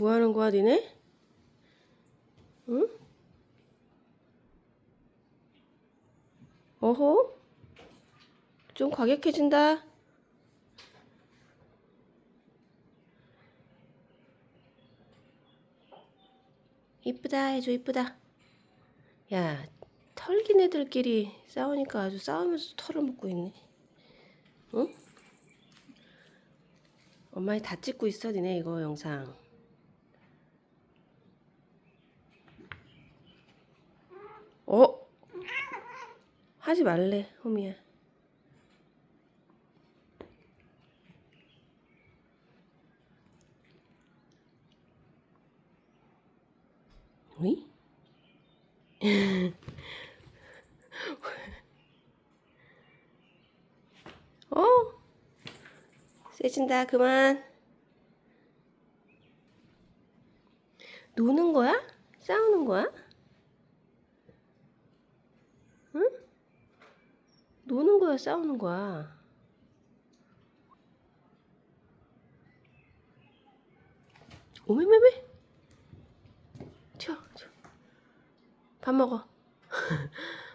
뭐 하는 거야, 니네? 응? 어허? 좀 과격해진다. 이쁘다 해줘, 이쁘다. 야, 털긴 애들끼리 싸우니까 아주 싸우면서 털을 먹고 있네. 응? 엄마이 다 찍고 있어, 니네 이거 영상. 어? 하지 말래, 호미야. 어이? 어? 세진다, 그만. 노는 거야? 싸우는 거야? 응? 노는 거야, 싸우는 거야? 오메메메? 튀어, 튀어. 밥 먹어.